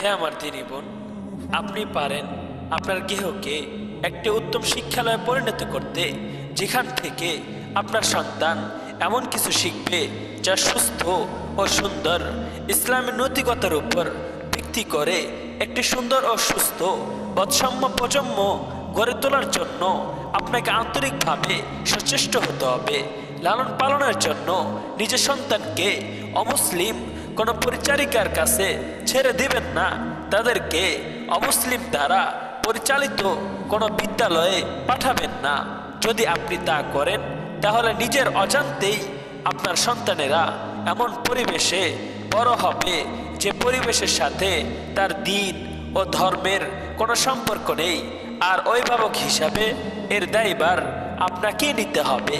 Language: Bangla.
হে আমার দিনী বোন, আপনি পারেন। আপনার গৃহকে একটি উত্তম শিক্ষালয়ে পরিণত করতে, যেখান থেকে আপনার সন্তান এমন কিছু শিখবে যা সুস্থ ও সুন্দর ইসলামের নৈতিকতার উপর ভিত্তি করে একটি সুন্দর ও সুস্থ বৎসাম্য প্রজন্ম গড়ে তোলার জন্য আপনাকে আন্তরিকভাবে সচেষ্ট হতে হবে। লালন পালনের জন্য নিজের সন্তানকে অমুসলিম কোনো পরিচারিকার কাছে ছেড়ে দিবেন না। তাদেরকে অমুসলিম দ্বারা পরিচালিত কোনো বিদ্যালয়ে পাঠাবেন না। যদি আপনি তা করেন, তাহলে নিজের অজান্তেই আপনার সন্তানেরা এমন পরিবেশে বড় হবে যে পরিবেশের সাথে তার দিন ও ধর্মের কোনো সম্পর্ক নেই। আর অভিভাবক হিসাবে এর দায়ভার আপনাকেই নিতে হবে।